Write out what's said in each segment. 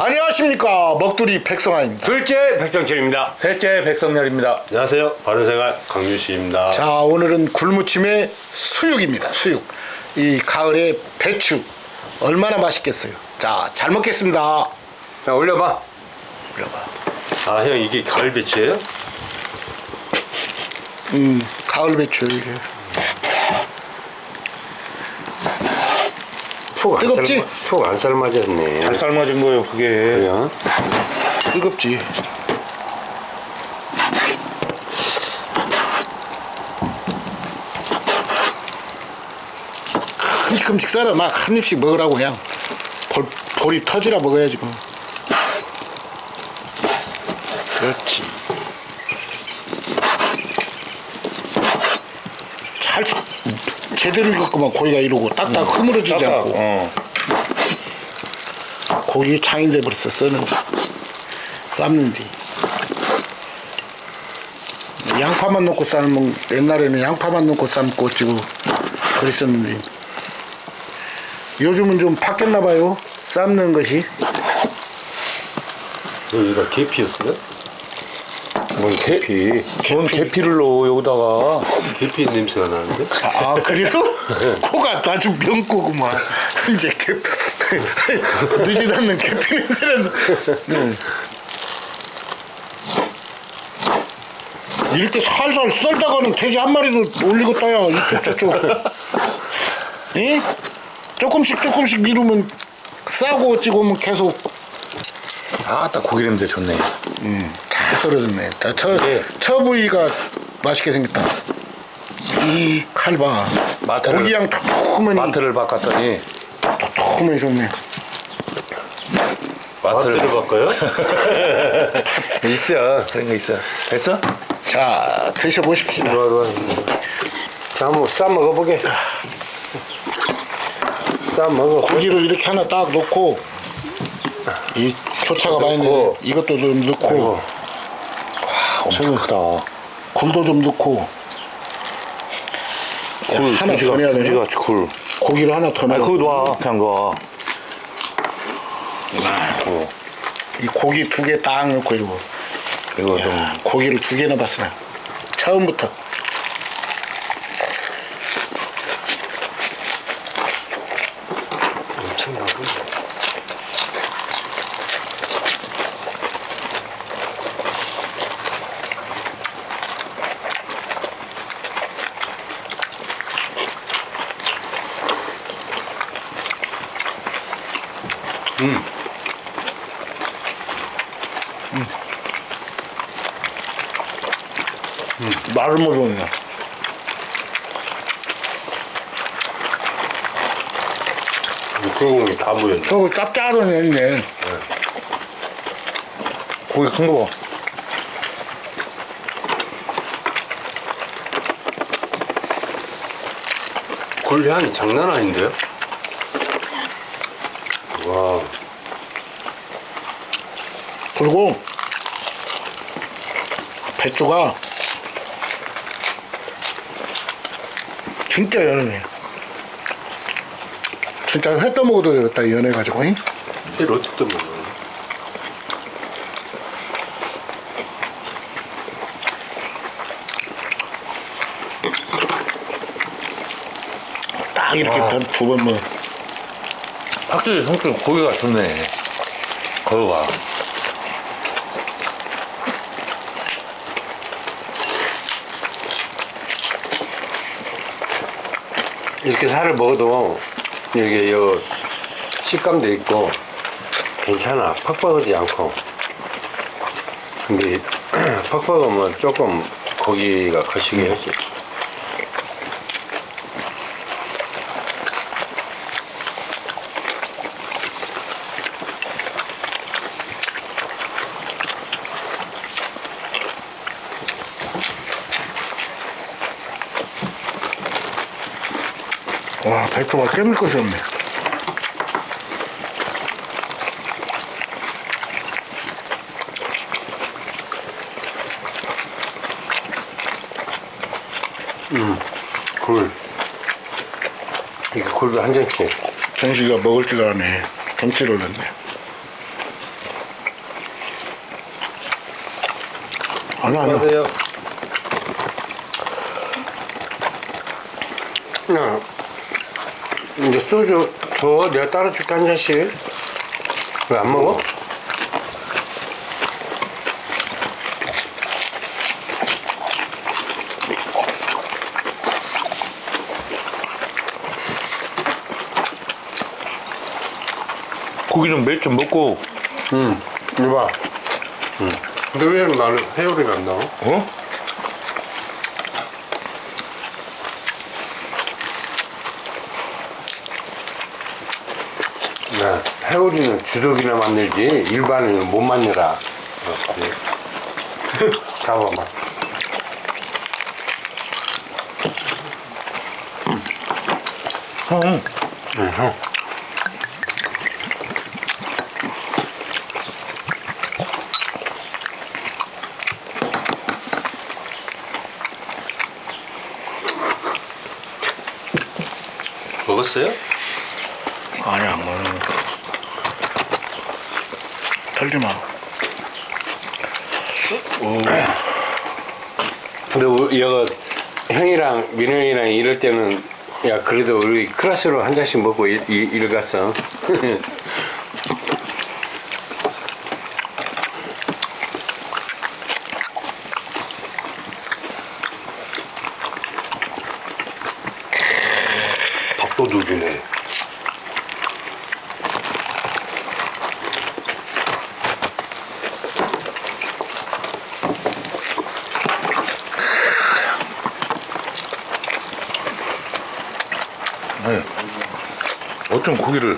안녕하십니까 먹두리 백성아입니다. 둘째 백성철입니다. 셋째 백성열입니다. 안녕하세요. 바른생활 강윤씨입니다. 자 오늘은 굴무침의 수육입니다. 수육. 이 가을에 배추 얼마나 맛있겠어요. 자 잘 먹겠습니다. 자 올려봐. 올려봐. 아, 형 이게 가을 배추예요? 음 가을 배추 이게. 푹안 뜨겁지? 푹안 삶아졌네. 잘 삶아진 거예요, 그게. 그래요? 뜨겁지. 큼직큼직 썰어 막 한 입씩 먹으라고 그냥 볼, 볼이 터지라 먹어야지 뭐. 그렇지. 잘 제대로 익었구만. 고기가 이러고 딱딱 흐물어지지 딱딱, 않고. 어. 고기 창인데 벌써 써는 삶는디 양파만 넣고 삶은 옛날에는 양파만 넣고 삶고 지고 그랬었는데. 요즘은 좀 바뀌었나 봐요 삶는 것이. 여기가 계피였어요? 뭔 계피. 뭔 계피를 넣어, 여기다가. 계피 냄새가 나는데? 아, 아 그래요? 코가 아주 명코구만 이제 개 늦지 않는 개피 냄새는 응. 이렇게 살살 썰다가는 돼지 한 마리도 올리고 떠야 이쪽 저쪽 예? 조금씩 조금씩 미루면 싸고 찍으면 계속 아, 딱 고기 냄새 좋네. 잘 썰어졌네 자, 저, 예. 저 부위가 맛있게 생겼다 이 칼봐 마트를- 고기양 톡톡하니 마트를 바꿨더니, 톡톡하니 좋네 마트를 마트를. 바꿔요? 있어. 그런 거 있어. 됐어? 자 드셔보십시다 좋아 좋아. 자 한번 싸 먹어보게. 싸 먹어. 고기를 이렇게 하나 딱 넣고 이 표차가 많이 있는데 넣고. 이것도 좀 넣고 아, 엄청 크다. 굴도 좀 넣고 굴, 하나 더 넣어야 돼지같이 굴. 고기를 하나 더 아니, 넣어 그거 놔. 그냥 놔. 이 고기 두 개 딱 넣고 이러고 이거 좀. 고기를 두개 넣어봤어 나 처음부터 엄청나고. 말을 못하네 육개공이 다 모였네. 저거 짭짤한 애네 고기 큰 거 봐. 굴 향이 장난 아닌데요? 와, 그리고 배추가 진짜 연해 진짜 회 떠먹어도 되겠다 연해가지고 잉? 실 어떻게 먹어요? 딱 이렇게 아. 두번 뭐 확실히 성격 고기가 좋네. 거가. 이렇게 살을 먹어도 이렇게 요 식감도 있고 괜찮아. 팍팍하지 않고. 근데 팍팍하면 조금 고기가 거시기 하지. 와, 백조가 깨물 것이 없네. 음, 굴. 이게 굴도 한 잔씩. 정식이가 먹을 줄 아네. 경치를 넣네. 아니, 안녕하세요. 이제 소주 줘. 내가 따로 줄게 한 잔씩. 왜 안 먹어? 고기 좀몇점 먹고 응. 이거 봐. 응. 근데 왜 나는 회오리가 안 나와? 어? 네. 회오리는 주덕이나 만들지 일반인은 못 만들어. 잡아봐. 형 응, 형. 먹었어요? 아니 안 먹어 마 오, 근데 우리 얘가 형이랑 민영이랑 이럴 때는 야 그래도 우리 클래스로 한 잔씩 먹고 일, 일, 일 갔어. 밥도둑이네. 네. 어쩜 고기를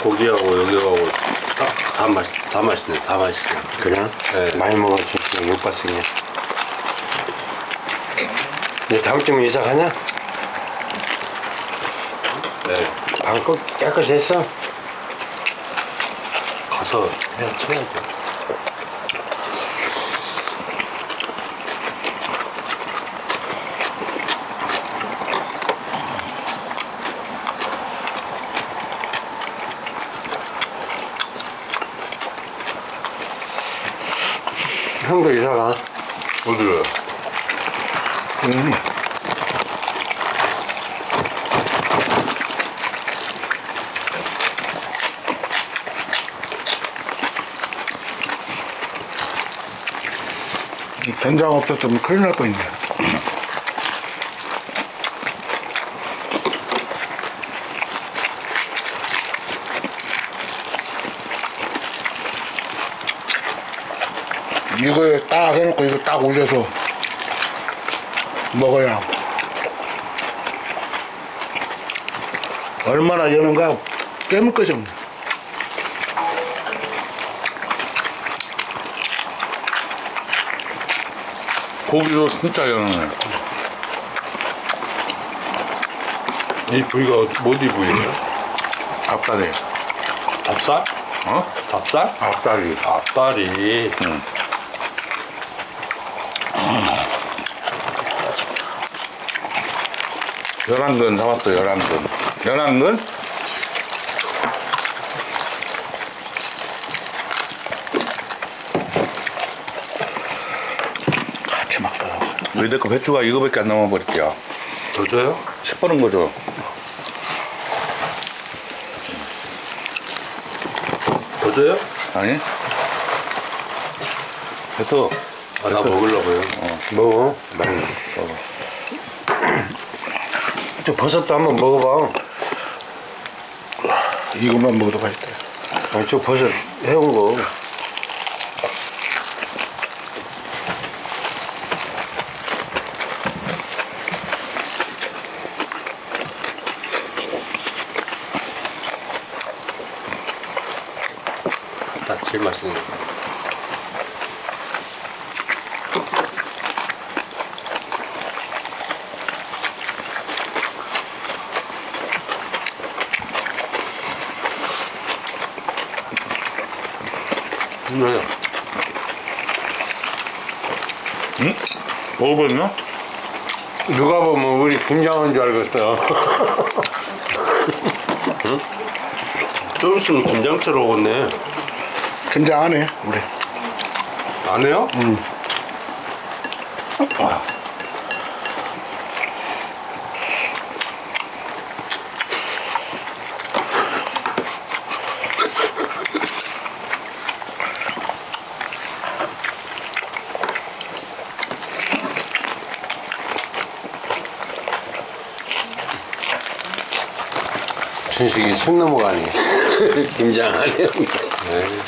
고기하고 여기하고 다, 다 맛, 다 맛있네, 다 맛있어. 그래? 네. 많이 먹었지. 못 봤으니. 이제 다음 주면 이사 가냐? 네. 방금 깨끗이 했어? 가서 헤어쳐야죠. 형도 이사 가. 어디로? 음. 이 된장 없었으면 큰일 날 뻔했네 이거에 딱 해놓고 이거 딱 올려서 먹어야 얼마나 여는가 깨물 것이 없네 고기도 진짜 연하네. 이 부위가 어디 부위예요? 앞다리. 닭살? 어? 닭살? 앞다리. 앞다리. 응. 열한 근 담았어, 열한 근. 열한 근? 같이 먹더라고 왜 내거 배추가 이거밖에 안 남아버릴게요. 더 줘요? 시퍼런 거죠. 더 줘요? 아니? 그래서 아, 나 먹으려고요. 먹어. 많이 먹어. 저 버섯도 한번 먹어봐. 이것만 먹어도 맛있다 아니, 저 버섯 해온 거. 딱 제일 맛있는 거. 네. 먹어봤나? 누가 보면 우리 김장한 줄 알겠어. 응? 좀 있으면 김장철 오겠네. 긴장 안 해, 우리. 안 해요? 준식이 숨 넘어가네. 김장 안 해요. 에이.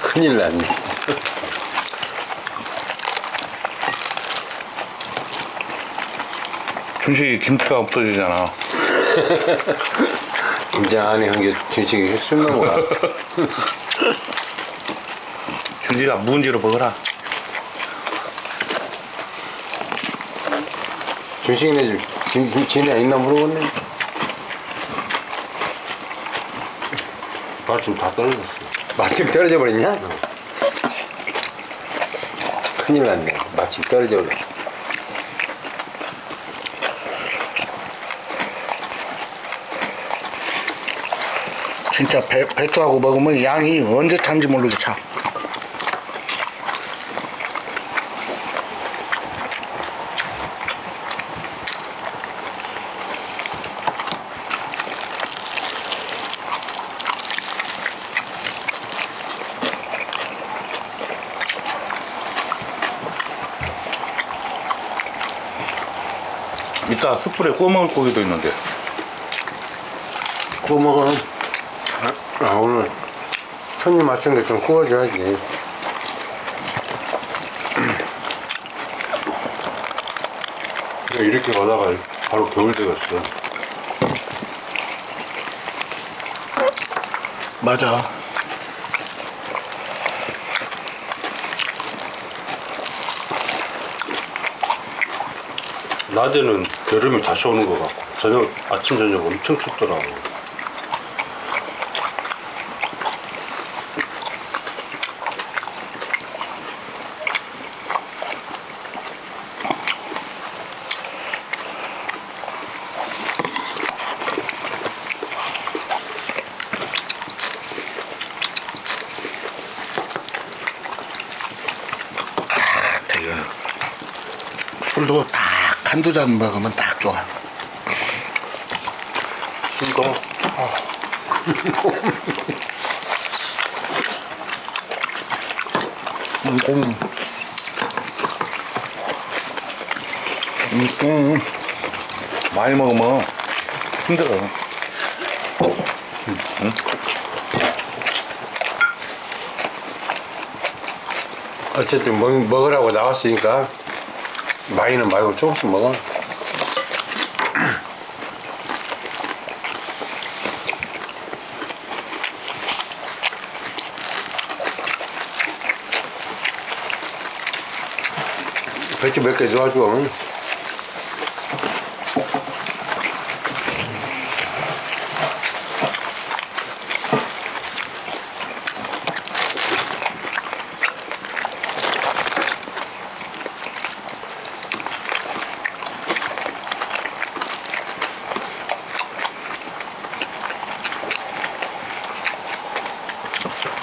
큰일 났네. 준식이 김치가 없어지잖아. 김장 안 해. 한게 준식이 숨 넘어가. 준식아 묵은지로 먹어라. 준식이네 집 김, 김치는 있나 물어봤네. 마침 다 떨어졌어. 마침 떨어져 버렸냐? 큰일 났네. 마침 떨어져 버렸어. 진짜 배, 배추하고 먹으면 양이 언제 찬지 모르게 차. 이따 숯불에 구워 먹을 고기도 있는데. 구멍은 아, 아 오늘 손님 맞춘 게좀 구워줘야지. 이렇게 가다가 바로 겨울 되겠어. 맞아. 낮에는 여름이 다시 오는 것 같고 저녁 아침 저녁 엄청 춥더라고. 되게 술도 딱 한두 잔 먹으면 딱 좋아. 이거 음, 음, 음. 많이 먹으면 힘들어. 어쨌든 먹, 먹으라고 나왔으니까 많이는 말고 조금씩 먹어. 배추 몇개 좋아줘.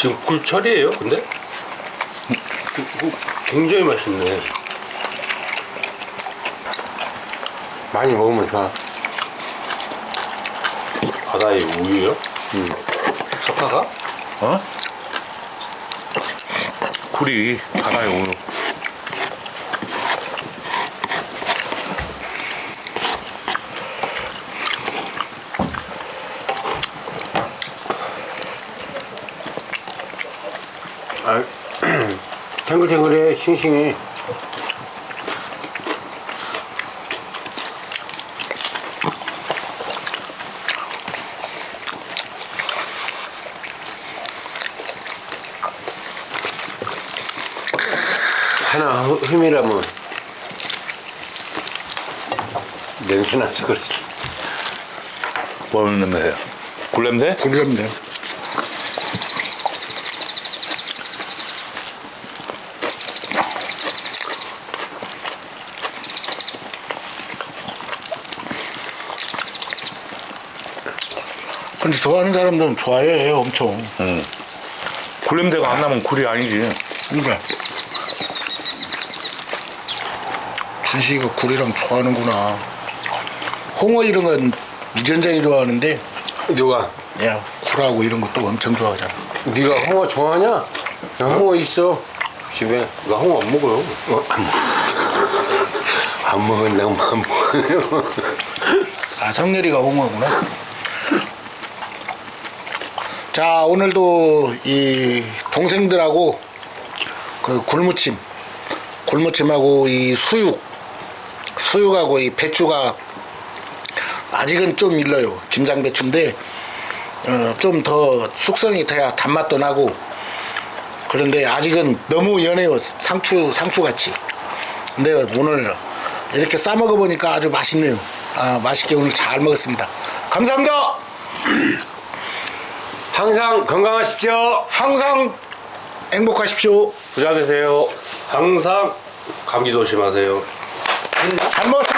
지금 굴철이에요, 근데? 굉장히 맛있네. 많이 먹으면 좋아. 바다의 우유요? 응. 석화가? 어? 굴이 바다에 오요. 아, 탱글탱글해, 싱싱해. 하나 흠- 흠이라면 냄새 나서 그래. 뭐 냄새야? 굴 냄새? 굴렸네. 근데 좋아하는 사람들은 좋아해 엄청. 응. 굴냄새가 안 나면 굴이 아니지. 그러니까 준식이가 굴이랑 좋아하는구나. 홍어 이런 건 유전장이 좋아하는데 누가? 야 굴하고 이런 것도 엄청 좋아하잖아. 네가 홍어 좋아하냐? 야, 홍어 있어 집에. 나 홍어 안 먹어요. 어, 안 먹어. 안 먹은다고 안 먹어요. 아 성렬이가 홍어구나. 자 오늘도 이 동생들하고 그 굴무침, 굴무침하고 이 수육, 수육하고 이 배추가 아직은 좀 일러요. 김장 배추인데 어, 좀 더 숙성이 돼야 단맛도 나고 그런데 아직은 너무 연해요. 상추 상추 같이. 근데 오늘 이렇게 싸 먹어 보니까 아주 맛있네요. 아 맛있게 오늘 잘 먹었습니다. 감사합니다. 항상 건강하십시오. 항상 행복하십시오. 부자 되세요. 항상 감기 조심하세요. 잘 먹었습니다.